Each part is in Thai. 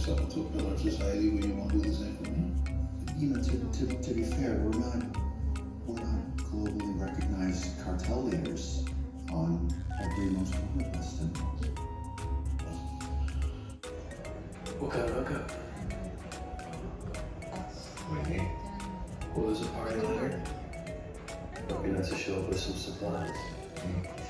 yourself a pillar of society where you won't do the same for me? You know, to, to, to be fair, we're not we're not globally recognized cartel leaders on every most wanted list. Okay, okay. Wait, what was the party later? Maybe that's a show up with some supplies. Mm.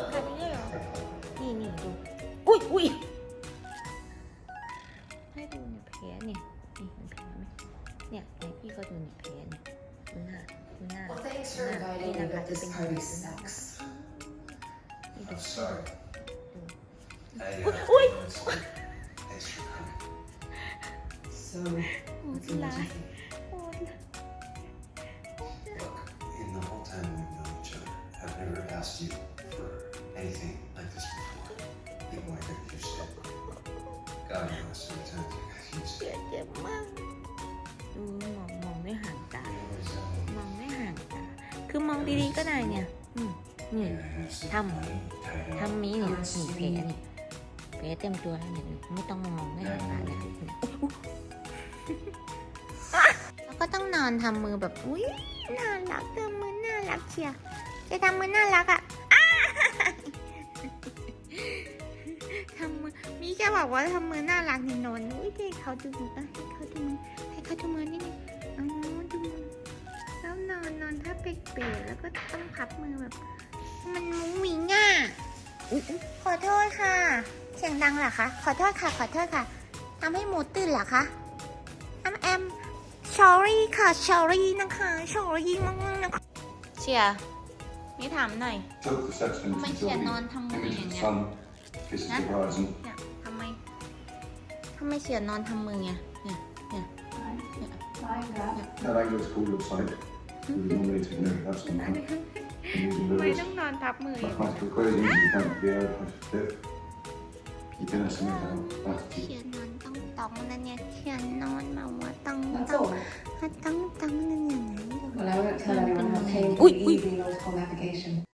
ค่ะพี่เหรอนี่นี่ดูอุ้ยอุ้ยให้ดูเนี่ยแผลเนี่ยนี่เห็นแผลไหมเนี่ยเนี่ยพี่ก็ดูเนี่ยแผลเนี่ยดูหน้าดูหน้าดูหน้านี่นะคะจะเป็นแบบนี้นะคะนี่ดูอุ้ยอุ้ย So, what do you think? Look, in the whole time we've known each other, I've never asked you anything like this before. e r e t h a n y o u s a i d God knows how many times I g used to เจ็ it. บมมองมองไม่ห่างตา a ม m องไม่ห่างตา คือมองดีๆก็ได้เนี่ยนี่ทำทำมีเนี่ยนีเพลนี้เพเต็มตัวแล้วเนี่ยไม่ต้องมองไม่ห่างตาแล้วเ่ยแล้วก็ต้องนอนทำมือแบบอุ้ยน่ารักทำมือน่ารักเชียว จะทำมือน่ารักอ่ะทำมีแกบอกว่าทำมือน่ารักนี่นนอุ้ยเด็กเขาดูมือให้เขาดูมือให้เขาดูมือนิดนึงอ๋อดูมือแล้วนอนนอนถ้าเปียกๆแล้วก็ต้องพับมือแบบ มันมุ้งมิงอ่ะขอโทษค่ะเสียงดังเหรอคะ ขอโทษค่ะ ขอโทษค่ะ ทำให้หมูตื่นเหรอคะ แอมแอมชอรี่ค่ะชอรี่นะคะชอรี่มากๆนะคะเชียร์พี่ถามหน่อยทำไมเขียนนอนทำมืออย่างเงี้ยนะทำไมทำไมเขียนนอนทำมือเนี่ยไมต้องนอนทัมืเขียนนอนต้งต้งนั่นเนี่ยเขียนนอนมาว่าต้งต้งต้งต้งนั่นเนี่ยแล้วเธอ contained in the e-renal form